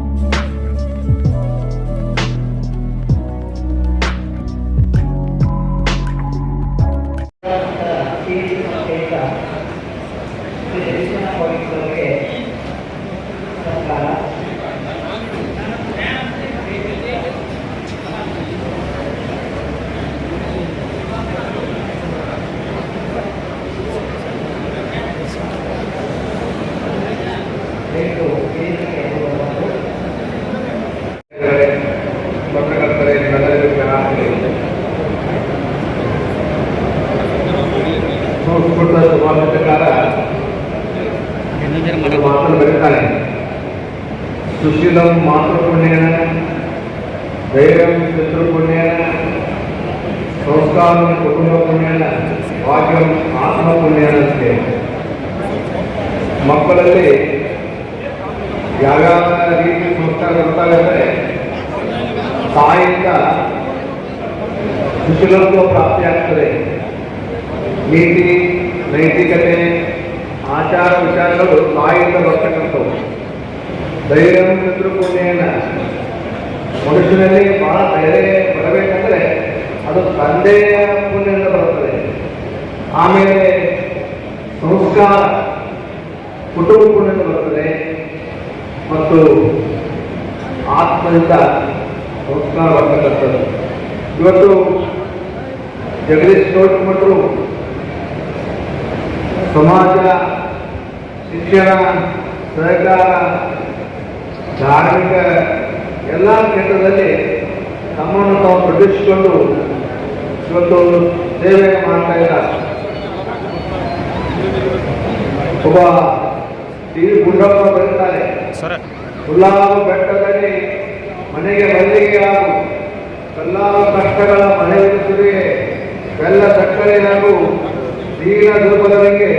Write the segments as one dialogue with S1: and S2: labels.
S1: Bye. ನಿಮ್ಮೆಲ್ಲರಿಗೂ ಚೆನ್ನಾಗಿ ಸಂಸ್ಕೃತ ಸುಭಾಷಿತಕಾರ ಒಂದು ಮಾತನ್ನು ಬರೀತಾನೆ ಸುಶೀಲಂ ಮಾತೃಪುಣ್ಯನ ಧೈರ್ಯಂ ಪಿತೃಪುಣ್ಯನ ಸಂಸ್ಕಾರಂ ಕುಟುಂಬ ಪುಣ್ಯನ ಭಾಗ್ಯಂ ಆತ್ಮ ಪುಣ್ಯನಂತೆ ಮಕ್ಕಳಲ್ಲಿ ಯಾವ್ಯಾವ ರೀತಿ ಸಂಸ್ಕಾರ ಬರ್ತವೆ ಅಂದರೆ ತಾಯಿಯಿಂದ ಕುಶಲತ್ವ ಪ್ರಾಪ್ತಿಯಾಗ್ತದೆ ನೀತಿ ನೈತಿಕತೆ ಆಚಾರ ವಿಚಾರಗಳು ತಾಯಿಯಿಂದ ಬರ್ತಕ್ಕಂಥವು ಧೈರ್ಯ ಪಿತೃಪುಣ್ಯನ ಮನುಷ್ಯನಲ್ಲಿ ಬಹಳ ಧೈರ್ಯ ಬರಬೇಕಂದ್ರೆ ಅದು ತಂದೆಯ ಪುಣ್ಯದಿಂದ ಬರುತ್ತದೆ ಆಮೇಲೆ ಸಂಸ್ಕಾರ ಕುಟುಂಬ ಪುಣ್ಯದಿಂದ ಬರ್ತದೆ ಮತ್ತು ಆತ್ಮದಿಂದ ಸಂಸ್ಕಾರ ಬರ್ತಕ್ಕಂಥದ್ದು ಇವತ್ತು ಜಗದೀಶ್ ಗೌತಮರು ಸಮಾಜ ಶಿಕ್ಷಣ ಸಹಕಾರ ಧಾರ್ಮಿಕ ಎಲ್ಲ ಕ್ಷೇತ್ರದಲ್ಲಿ ತಮ್ಮನ್ನು ತಾವು ಪ್ರದರ್ಶಿಸಿಕೊಂಡು ಇವತ್ತು ಸೇವೆ ಮಾಡ್ತಾ ಇದ್ದಾರೆ. ಒಬ್ಬ ಟಿ. ವಿ ಗುಂಡಪ್ಪ ಬರೀತಾರೆ. ಉಲ್ಲಾಹ ಬೆಟ್ಟದಲ್ಲಿ ಮನೆಗೆ ಮಲ್ಲಿಗೆ ಆಗು ಎಲ್ಲ ಕಷ್ಟಗಳ ಮನೆ ಬೆಲ್ಲ ಸಕ್ಕರೆ ಹಾಗೂ ದೀನ ದುರ್ಬಲರಿಗೆ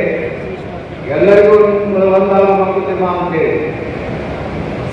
S1: ಎಲ್ಲರಿಗೂ ಒಂದಾಗುವ ಮಂಕುತಿಮ್ಮ ಅಂತೇಳಿ